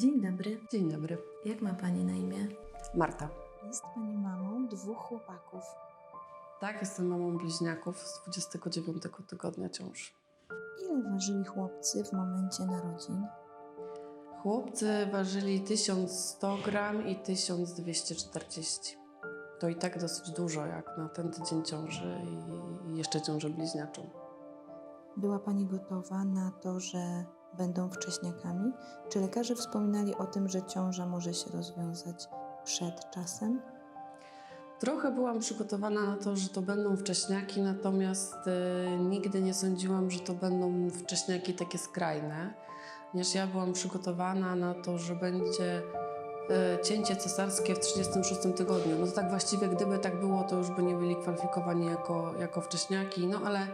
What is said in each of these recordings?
Dzień dobry. Dzień dobry. Jak ma Pani na imię? Marta. Jest pani mamą dwóch chłopaków. Tak, jestem mamą bliźniaków z 29 tygodnia ciąży. Ile ważyli chłopcy w momencie narodzin? Chłopcy ważyli 1100 gram i 1240. To i tak dosyć dużo, jak na ten tydzień ciąży i- i jeszcze ciążę bliźniaczą. Była pani gotowa na to, że będą wcześniakami? Czy lekarze wspominali o tym, że ciąża może się rozwiązać przed czasem? Trochę byłam przygotowana na to, że to będą wcześniaki, natomiast e, nigdy nie sądziłam, że to będą wcześniaki takie skrajne, ponieważ ja byłam przygotowana na to, że będzie e, cięcie cesarskie w 36 tygodniu. No to tak właściwie, gdyby tak było, to już by nie byli kwalifikowani jako, jako wcześniaki, no ale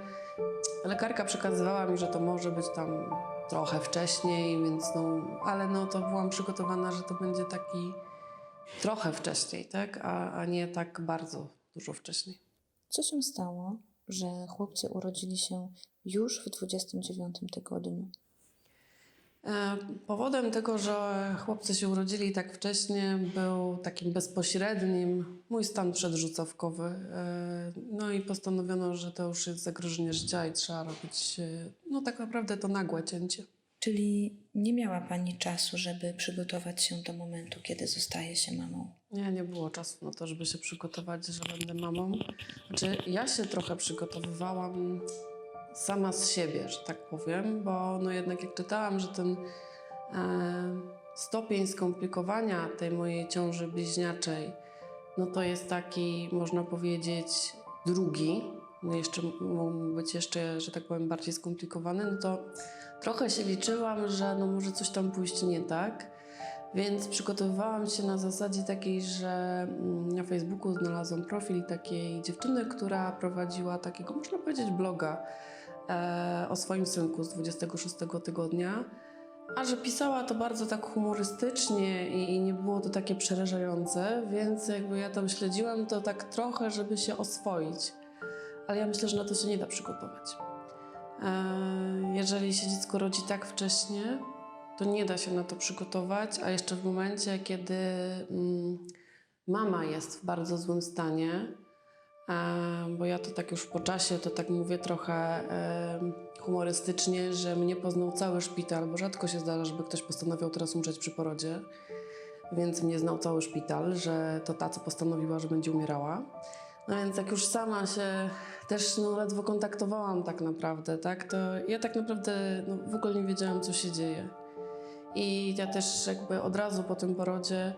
lekarka przekazywała mi, że to może być tam trochę wcześniej, więc no, ale no to byłam przygotowana, że to będzie taki trochę wcześniej, tak? A, a nie tak bardzo dużo wcześniej. Co się stało, że chłopcy urodzili się już w 29 tygodniu? E, Powodem tego, że chłopcy się urodzili tak wcześnie, był takim bezpośrednim mój stan przedrzucawkowy. E, No i postanowiono, że to już jest zagrożenie życia i trzeba robić, e, no tak naprawdę to nagłe cięcie. Czyli nie miała Pani czasu, żeby przygotować się do momentu, kiedy zostaje się mamą. Nie, nie było czasu na to, żeby się przygotować, że będę mamą. Znaczy, ja się trochę przygotowywałam sama z siebie, że tak powiem, bo no jednak jak czytałam, że ten e, stopień skomplikowania tej mojej ciąży bliźniaczej, no to jest taki, można powiedzieć, drugi, no jeszcze mógł być jeszcze, że tak powiem, bardziej skomplikowany, no to trochę się liczyłam, że no może coś tam pójść nie tak. Więc przygotowywałam się na zasadzie takiej, że mm, na Facebooku znalazłam profil takiej dziewczyny, która prowadziła takiego, można powiedzieć, bloga o swoim synku z 26 tygodnia. A że pisała to bardzo tak humorystycznie i, nie było to takie przerażające, więc jakby ja tam śledziłam to tak trochę, żeby się oswoić. Ale ja myślę, że na to się nie da przygotować. E, jeżeli się dziecko rodzi tak wcześnie, to nie da się na to przygotować, a jeszcze w momencie, kiedy mm, mama jest w bardzo złym stanie, e, bo ja to tak już po czasie, to tak mówię trochę e, humorystycznie, że mnie poznał cały szpital, bo rzadko się zdarza, żeby ktoś postanawiał teraz umrzeć przy porodzie, więc mnie znał cały szpital, że to ta, co postanowiła, że będzie umierała. No więc jak już sama się też no, ledwo kontaktowałam tak naprawdę, tak, to ja tak naprawdę no, w ogóle nie wiedziałam, co się dzieje. I ja też jakby od razu po tym porodzie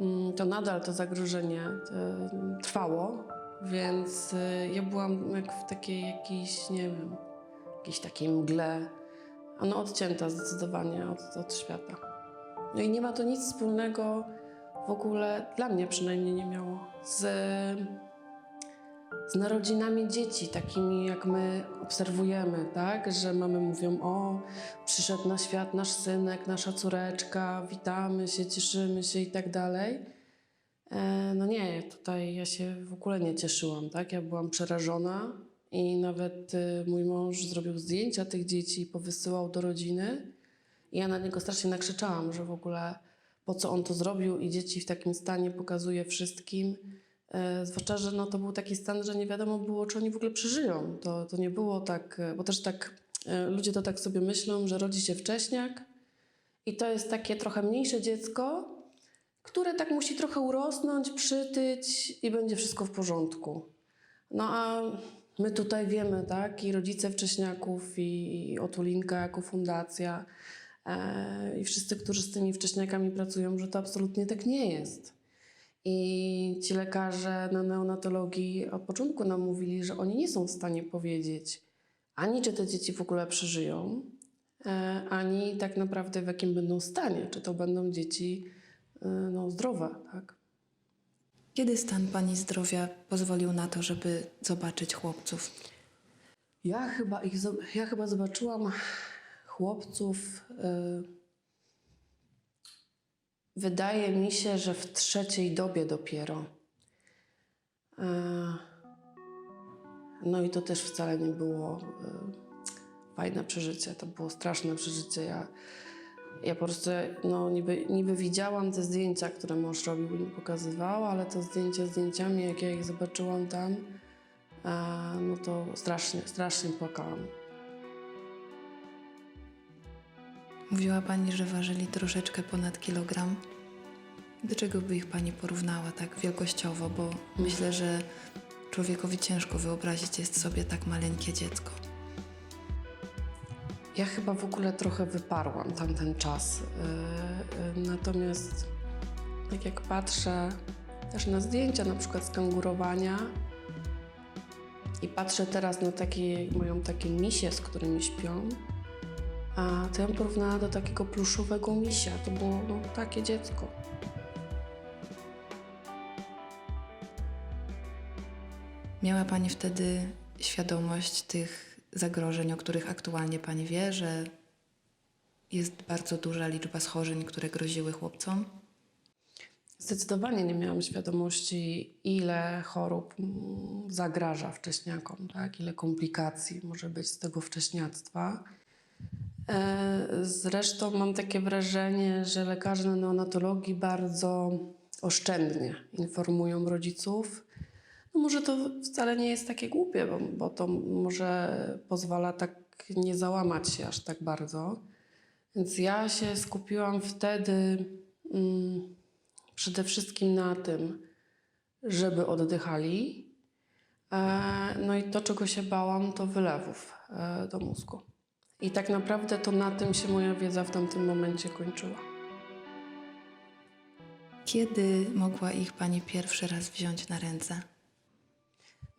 mm, to nadal to zagrożenie e, trwało, więc e, ja byłam jak w takiej jakiejś, nie wiem, jakiejś takiej mgle, no odcięta zdecydowanie od, od świata. No i nie ma to nic wspólnego w ogóle, dla mnie przynajmniej nie miało, z, z narodzinami dzieci, takimi jak my obserwujemy, tak? Że mamy mówią, o, przyszedł na świat nasz synek, nasza córeczka, witamy się, cieszymy się i tak dalej. E, no nie, tutaj ja się w ogóle nie cieszyłam, tak? Ja byłam przerażona i nawet y, mój mąż zrobił zdjęcia tych dzieci i powysyłał do rodziny. I ja na niego strasznie nakrzyczałam, że w ogóle po co on to zrobił i dzieci w takim stanie pokazuje wszystkim. E, zwłaszcza, że no, to był taki stan, że nie wiadomo było, czy oni w ogóle przeżyją. To, to nie było tak, e, bo też tak ludzie to tak sobie myślą, że rodzi się wcześniak i to jest takie trochę mniejsze dziecko, które tak musi trochę urosnąć, przytyć i będzie wszystko w porządku. No a my tutaj wiemy, tak, i rodzice wcześniaków, i, Otulinka jako fundacja, e, i wszyscy, którzy z tymi wcześniakami pracują, że to absolutnie tak nie jest. I ci lekarze na neonatologii od początku nam mówili, że oni nie są w stanie powiedzieć ani czy te dzieci w ogóle przeżyją, e, ani tak naprawdę w jakim będą stanie, czy to będą dzieci no, zdrowe, tak? Kiedy stan Pani zdrowia pozwolił na to, żeby zobaczyć chłopców? Ja chyba ich, ja chyba zobaczyłam chłopców. y, wydaje mi się, że w trzeciej dobie dopiero. Y, no i to też wcale nie było y, fajne przeżycie. To było straszne przeżycie. Ja Ja po prostu no, niby, niby widziałam te zdjęcia, które mąż robił i pokazywał, ale to zdjęcia zdjęciami, jak ja ich zobaczyłam tam, e, no to strasznie, strasznie płakałam. Mówiła Pani, że ważyli troszeczkę ponad kilogram. Do czego by ich Pani porównała tak wielkościowo? Bo myślę, że człowiekowi ciężko wyobrazić jest sobie tak maleńkie dziecko. Ja chyba w ogóle trochę wyparłam tamten czas. Yy, yy, Natomiast tak jak patrzę też na zdjęcia na przykład z kangurowania i patrzę teraz na takie, mają takie misie, z którymi śpią, a to ja porównała do takiego pluszowego misia. To było no, takie dziecko. Miała Pani wtedy świadomość tych zagrożeń, o których aktualnie Pani wie, że jest bardzo duża liczba schorzeń, które groziły chłopcom? Zdecydowanie nie miałam świadomości, ile chorób mm, zagraża wcześniakom, tak? ile komplikacji może być z tego wcześniactwa. E, Zresztą mam takie wrażenie, że lekarze na neonatologii bardzo oszczędnie informują rodziców. No może to wcale nie jest takie głupie, bo, bo to może pozwala tak nie załamać się aż tak bardzo. Więc ja się skupiłam wtedy mm, przede wszystkim na tym, żeby oddychali. E, no i to, czego się bałam, to wylewów e, do mózgu. I tak naprawdę to na tym się moja wiedza w tamtym momencie kończyła. Kiedy mogła ich Pani pierwszy raz wziąć na ręce?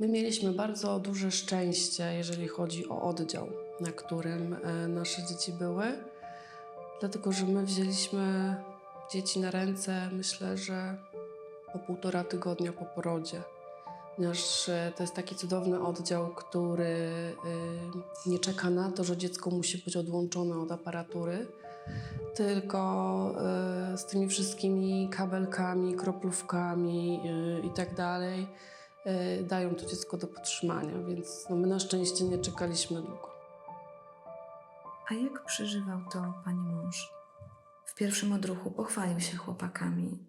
My mieliśmy bardzo duże szczęście, jeżeli chodzi o oddział, na którym e, nasze dzieci były, dlatego że my wzięliśmy dzieci na ręce, myślę, że po półtora tygodnia po porodzie. Ponieważ e, to jest taki cudowny oddział, który e, nie czeka na to, że dziecko musi być odłączone od aparatury, tylko z tymi wszystkimi kabelkami, kroplówkami i tak dają to dziecko do podtrzymania, więc no, my na szczęście nie czekaliśmy długo. A jak przeżywał to pani mąż? W pierwszym odruchu pochwalił się chłopakami.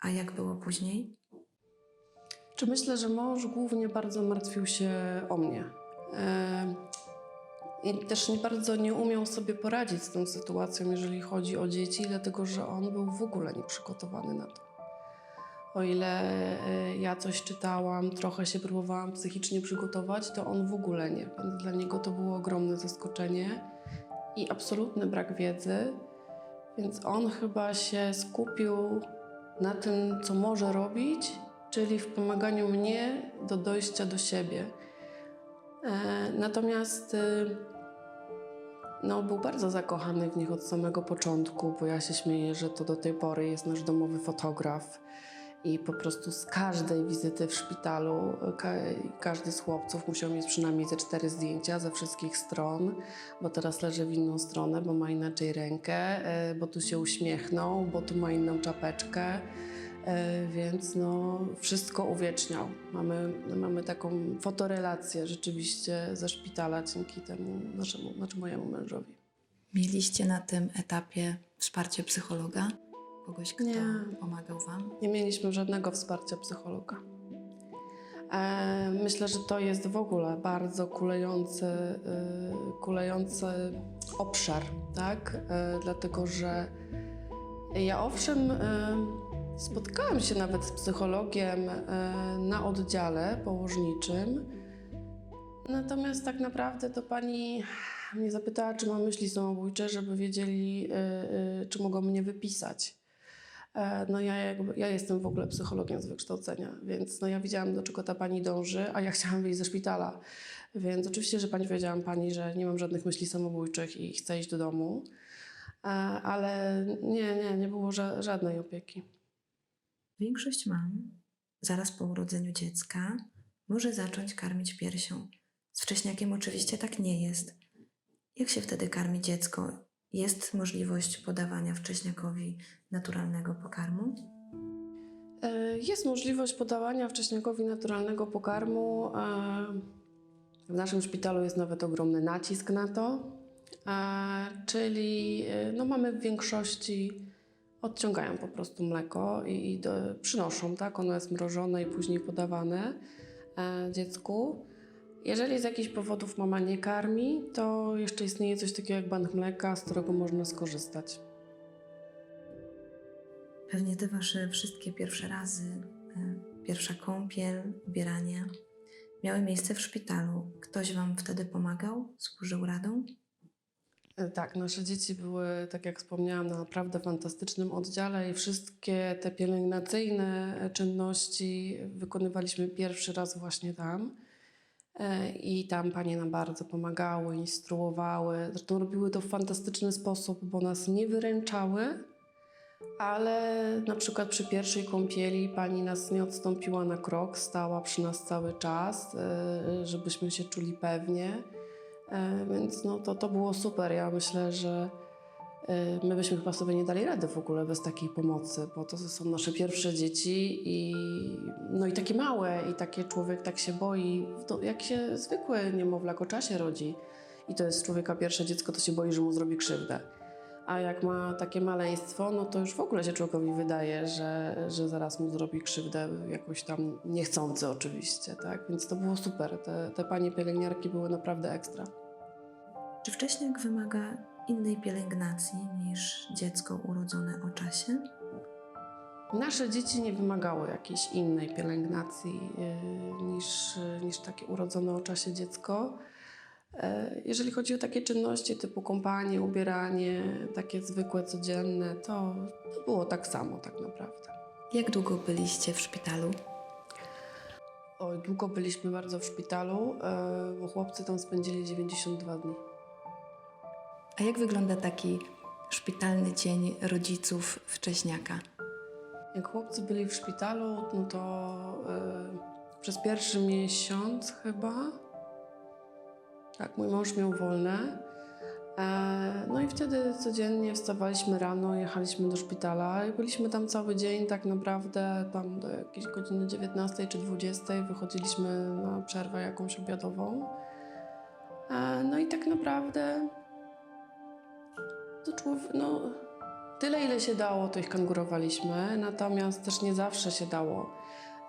A jak było później? Czy myślę, że mąż głównie bardzo martwił się o mnie. E, I też nie bardzo nie umiał sobie poradzić z tą sytuacją, jeżeli chodzi o dzieci, dlatego że on był w ogóle nieprzygotowany na to. O ile e, ja coś czytałam, trochę się próbowałam psychicznie przygotować, to on w ogóle nie. Dla niego to było ogromne zaskoczenie i absolutny brak wiedzy. Więc on chyba się skupił na tym, co może robić, czyli w pomaganiu mnie do dojścia do siebie. E, natomiast e, no, był bardzo zakochany w nich od samego początku, bo ja się śmieję, że to do tej pory jest nasz domowy fotograf. I po prostu z każdej wizyty w szpitalu ka każdy z chłopców musiał mieć przynajmniej ze cztery zdjęcia ze wszystkich stron, bo teraz leży w inną stronę, bo ma inaczej rękę, e, bo tu się uśmiechnął, bo tu ma inną czapeczkę. E, Więc no, wszystko uwieczniał. Mamy, mamy taką fotorelację rzeczywiście ze szpitala dzięki temu naszemu, znaczy mojemu mężowi. Mieliście na tym etapie wsparcie psychologa? Kogoś, kto Nie. pomagał? Nie mieliśmy żadnego wsparcia psychologa. E, myślę, że to jest w ogóle bardzo kulejący, y, kulejący obszar, tak? E, dlatego, że ja owszem spotkałam się nawet z psychologiem na oddziale położniczym, natomiast tak naprawdę to pani mnie zapytała, czy mam myśli samobójcze, żeby wiedzieli, czy mogą mnie wypisać. E, No ja, jakby, ja jestem w ogóle psychologiem z wykształcenia, więc no ja widziałam, do czego ta pani dąży, a ja chciałam wyjść ze szpitala. Więc oczywiście, że pani powiedziałam pani, że nie mam żadnych myśli samobójczych i chcę iść do domu, E, ale nie, nie, nie było ża- żadnej opieki. Większość mam zaraz po urodzeniu dziecka może zacząć karmić piersią. Z wcześniakiem oczywiście tak nie jest. Jak się wtedy karmi dziecko? Jest możliwość podawania wcześniakowi naturalnego pokarmu? E, Jest możliwość podawania wcześniakowi naturalnego pokarmu. e, W naszym szpitalu jest nawet ogromny nacisk na to. E, czyli no mamy w większości, odciągają po prostu mleko i, i do, przynoszą, tak? Ono jest mrożone i później podawane dziecku. Jeżeli z jakichś powodów mama nie karmi, to jeszcze istnieje coś takiego jak bank mleka, z którego można skorzystać. Pewnie te wasze wszystkie pierwsze razy, e, pierwsza kąpiel, ubieranie, miały miejsce w szpitalu. Ktoś wam wtedy pomagał? Służył radą? E, Tak, nasze dzieci były, tak jak wspomniałam, na naprawdę fantastycznym oddziale i wszystkie te pielęgnacyjne czynności wykonywaliśmy pierwszy raz właśnie tam. E, I tam panie nam bardzo pomagały, instruowały. Zresztą robiły to w fantastyczny sposób, bo nas nie wyręczały, ale na przykład przy pierwszej kąpieli pani nas nie odstąpiła na krok, stała przy nas cały czas, e, żebyśmy się czuli pewnie. E, Więc no, to, to było super. Ja myślę, że my byśmy chyba sobie nie dali rady w ogóle bez takiej pomocy, bo to są nasze pierwsze dzieci i, no i takie małe i takie człowiek tak się boi, to jak się zwykłe niemowlak o czasie rodzi i to jest człowieka pierwsze dziecko, to się boi, że mu zrobi krzywdę. A jak ma takie maleństwo, no to już w ogóle się człowiekowi wydaje, że, że zaraz mu zrobi krzywdę, jakoś tam niechcący oczywiście, tak? Więc to było super. Te, te panie pielęgniarki były naprawdę ekstra. Czy wcześniak wymaga innej pielęgnacji niż dziecko urodzone o czasie? Nasze dzieci nie wymagały jakiejś innej pielęgnacji yy, niż, niż takie urodzone o czasie dziecko. E, Jeżeli chodzi o takie czynności typu kąpanie, ubieranie, takie zwykłe, codzienne, to, to było tak samo tak naprawdę. Jak długo byliście w szpitalu? Oj, długo byliśmy bardzo w szpitalu, e, bo chłopcy tam spędzili 92 dni. A jak wygląda taki szpitalny dzień rodziców wcześniaka? Jak chłopcy byli w szpitalu, no to e, przez pierwszy miesiąc chyba, tak, mój mąż miał wolne. E, no i wtedy codziennie wstawaliśmy rano, jechaliśmy do szpitala i byliśmy tam cały dzień tak naprawdę, tam do jakiejś godziny 19 czy 20 wychodziliśmy na przerwę jakąś obiadową. E, no i tak naprawdę to człowiek, no tyle ile się dało, to ich kangurowaliśmy, natomiast też nie zawsze się dało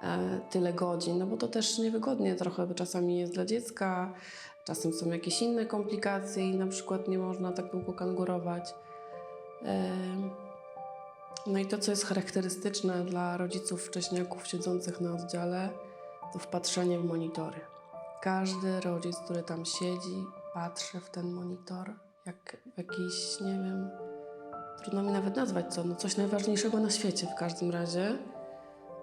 e, tyle godzin, no bo to też niewygodnie trochę czasami jest dla dziecka, czasem są jakieś inne komplikacje i na przykład nie można tak długo kangurować. Em, No i to, co jest charakterystyczne dla rodziców wcześniaków siedzących na oddziale, to wpatrzenie w monitory. Każdy rodzic, który tam siedzi, patrzy w ten monitor, jak jakiś, nie wiem, trudno mi nawet nazwać co, no coś najważniejszego na świecie w każdym razie.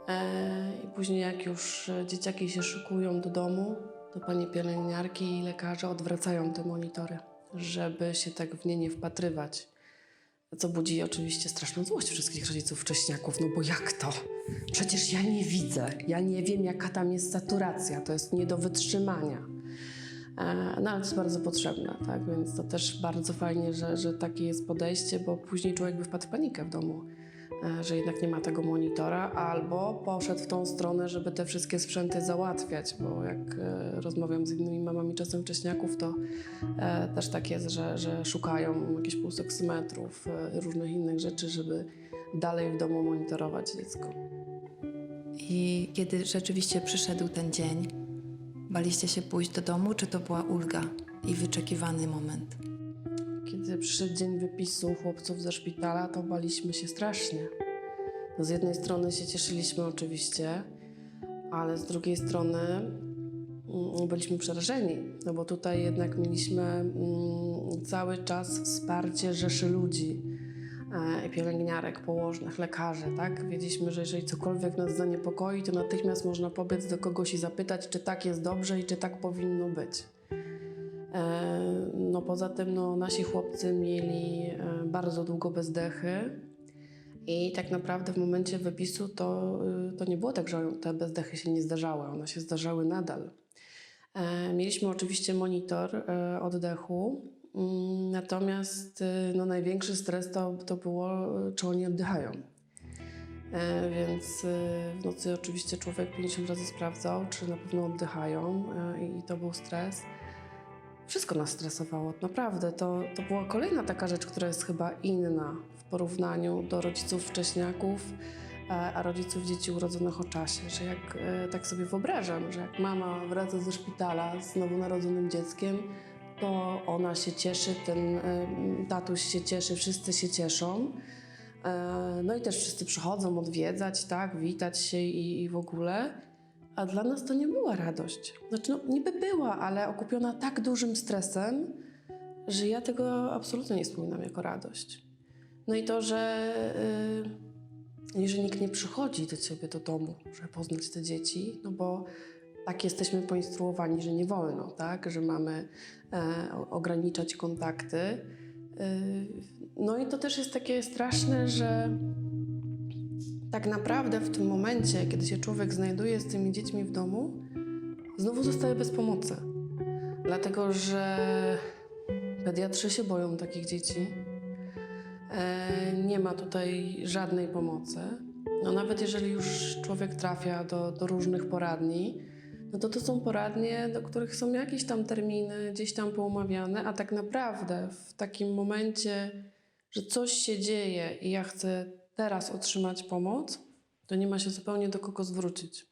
E, I później jak już e, dzieciaki się szykują do domu, to panie pielęgniarki i lekarze odwracają te monitory, żeby się tak w nie nie wpatrywać. Co budzi oczywiście straszną złość wszystkich rodziców wcześniaków, no bo jak to? Przecież ja nie widzę, ja nie wiem jaka tam jest saturacja, to jest nie do wytrzymania. E, No ale to jest bardzo potrzebne, tak? Więc to też bardzo fajnie, że, że takie jest podejście, bo później człowiek by wpadł w panikę w domu, e, że jednak nie ma tego monitora, albo poszedł w tą stronę, żeby te wszystkie sprzęty załatwiać, bo jak e, rozmawiam z innymi mamami czasem wcześniaków, to też tak jest, że, że szukają jakichś pulsoksymetrów, e, różnych innych rzeczy, żeby dalej w domu monitorować dziecko. I kiedy rzeczywiście przyszedł ten dzień, baliście się pójść do domu, czy to była ulga i wyczekiwany moment? Kiedy przyszedł dzień wypisu chłopców ze szpitala, to baliśmy się strasznie. No z jednej strony się cieszyliśmy oczywiście, ale z drugiej strony mm, byliśmy przerażeni, no bo tutaj jednak mieliśmy mm, cały czas wsparcie rzeszy ludzi, pielęgniarek, położnych, lekarzy, tak? Wiedzieliśmy, że jeżeli cokolwiek nas zaniepokoi, to natychmiast można pobiec do kogoś i zapytać, czy tak jest dobrze i czy tak powinno być. E, No poza tym no, nasi chłopcy mieli e, bardzo długo bezdechy i tak naprawdę w momencie wypisu to, to nie było tak, że te bezdechy się nie zdarzały, one się zdarzały nadal. E, Mieliśmy oczywiście monitor e, oddechu, natomiast y, no, największy stres to, to było, y, czy oni oddychają. E, Więc y, w nocy oczywiście człowiek 50 razy sprawdzał, czy na pewno oddychają e, i to był stres. wszystko nas stresowało, naprawdę. To, to była kolejna taka rzecz, która jest chyba inna w porównaniu do rodziców wcześniaków, e, a rodziców dzieci urodzonych o czasie. Że jak tak sobie wyobrażam, że jak mama wraca ze szpitala z nowonarodzonym dzieckiem, to ona się cieszy, ten e, tatuś się cieszy, wszyscy się cieszą. E, No i też wszyscy przychodzą odwiedzać, tak, witać się i, i w ogóle. A dla nas to nie była radość. Znaczy, no, niby była, ale okupiona tak dużym stresem, że ja tego absolutnie nie wspominam jako radość. No i to, że y, jeżeli nikt nie przychodzi do ciebie do domu, żeby poznać te dzieci, no bo tak jesteśmy poinstruowani, że nie wolno, tak, że mamy e, ograniczać kontakty. Y, no i to też jest takie straszne, że tak naprawdę w tym momencie, kiedy się człowiek znajduje z tymi dziećmi w domu, znowu zostaje bez pomocy. Dlatego, że pediatrzy się boją takich dzieci. E, nie ma tutaj żadnej pomocy. No, nawet jeżeli już człowiek trafia do, do różnych poradni, no to to są poradnie, do których są jakieś tam terminy, gdzieś tam poumawiane, a tak naprawdę w takim momencie, że coś się dzieje i ja chcę teraz otrzymać pomoc, to nie ma się zupełnie do kogo zwrócić.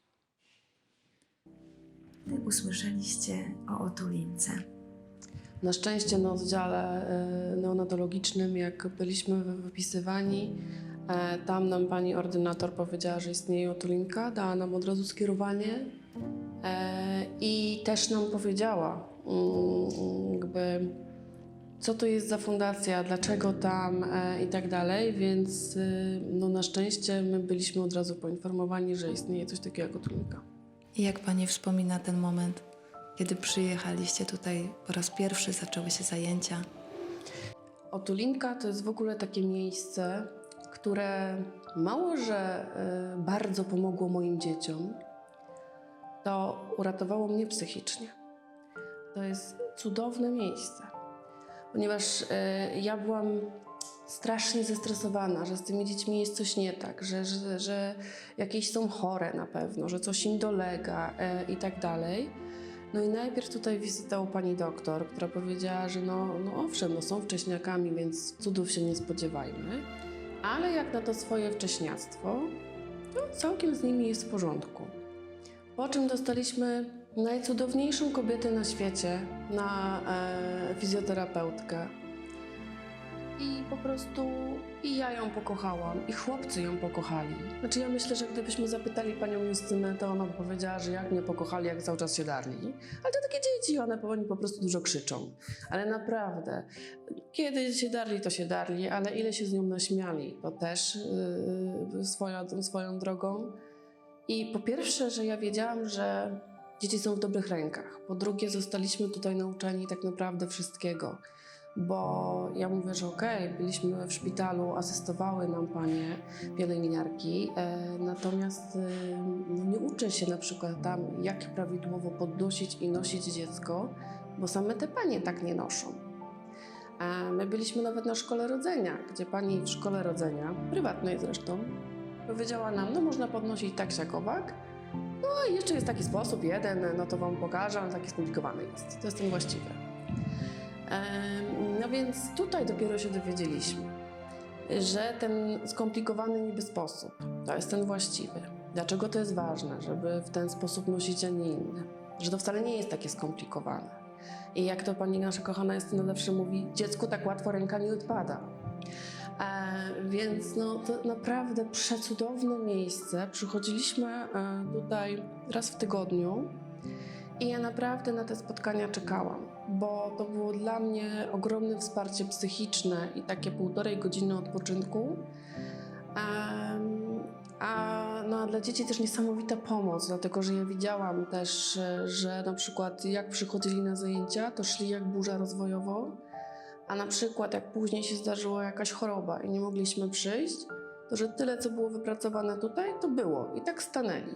Wy usłyszeliście o otulince. Na szczęście na oddziale e, neonatologicznym, jak byliśmy wy- wypisywani, e, tam nam pani ordynator powiedziała, że istnieje otulinka, dała nam od razu skierowanie i też nam powiedziała, mm, jakby co to jest za fundacja, dlaczego tam e, i tak dalej, więc y, no, na szczęście my byliśmy od razu poinformowani, że istnieje coś takiego jak otulinka. I jak pani wspomina ten moment, kiedy przyjechaliście tutaj po raz pierwszy, zaczęły się zajęcia? Otulinka to jest w ogóle takie miejsce, które mało, że y, bardzo pomogło moim dzieciom, to uratowało mnie psychicznie. To jest cudowne miejsce, ponieważ y, ja byłam strasznie zestresowana, że z tymi dziećmi jest coś nie tak, że, że, że jakieś są chore na pewno, że coś im dolega y, i tak dalej. No i najpierw tutaj wizyta u pani doktor, która powiedziała, że no, no owszem, no są wcześniakami, więc cudów się nie spodziewajmy, ale jak na to swoje wcześniactwo, to całkiem z nimi jest w porządku. Po czym dostaliśmy najcudowniejszą kobietę na świecie, na e, fizjoterapeutkę. I po prostu i ja ją pokochałam, i chłopcy ją pokochali. Znaczy ja myślę, że gdybyśmy zapytali panią Justynę, to ona by powiedziała, że jak mnie pokochali, jak cały czas się darli. Ale to takie dzieci, one oni po prostu dużo krzyczą. Ale naprawdę, kiedy się darli, to się darli, ale ile się z nią naśmiali, to też yy, swoją, swoją drogą. I po pierwsze, że ja wiedziałam, że dzieci są w dobrych rękach. Po drugie, zostaliśmy tutaj nauczeni tak naprawdę wszystkiego. Bo ja mówię, że okej, byliśmy w szpitalu, asystowały nam panie pielęgniarki, e, natomiast e, nie uczę się na przykład tam, jak prawidłowo podnosić i nosić dziecko, bo same te panie tak nie noszą. A my byliśmy nawet na szkole rodzenia, gdzie pani w szkole rodzenia, prywatnej zresztą, powiedziała nam, no można podnosić tak, siak, owak. No i jeszcze jest taki sposób, jeden, no to wam pokażę, ale taki skomplikowany jest. To jest ten właściwy. No więc tutaj dopiero się dowiedzieliśmy, że ten skomplikowany niby sposób to jest ten właściwy. Dlaczego to jest ważne, żeby w ten sposób nosić, a nie inny? Że to wcale nie jest takie skomplikowane. I jak to pani nasza kochana Justyna zawsze mówi, dziecku tak łatwo ręka nie odpada. E, więc no, to naprawdę przecudowne miejsce. Przychodziliśmy e, tutaj raz w tygodniu i ja naprawdę na te spotkania czekałam, bo to było dla mnie ogromne wsparcie psychiczne i takie półtorej godziny odpoczynku. A, no, dla dzieci też niesamowita pomoc, dlatego że ja widziałam też, e, że na przykład jak przychodzili na zajęcia, to szli jak burza rozwojowo, a na przykład jak później się zdarzyła jakaś choroba i nie mogliśmy przyjść, to że tyle, co było wypracowane tutaj, to było i tak stanęli.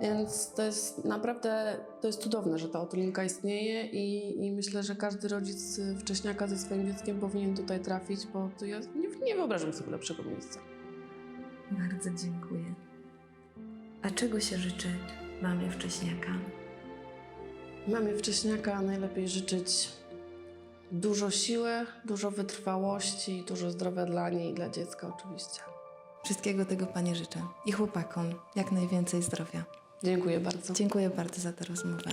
Więc to jest naprawdę, to jest cudowne, że ta otulinka istnieje i, i myślę, że każdy rodzic wcześniaka ze swoim dzieckiem powinien tutaj trafić, bo to ja nie, nie wyobrażam sobie lepszego miejsca. Bardzo dziękuję. A czego się życzy mamie wcześniaka? Mamie wcześniaka najlepiej życzyć dużo siły, dużo wytrwałości, dużo zdrowia dla niej i dla dziecka oczywiście. Wszystkiego tego pani życzę. I chłopakom jak najwięcej zdrowia. Dziękuję bardzo. Dziękuję bardzo za tę rozmowę.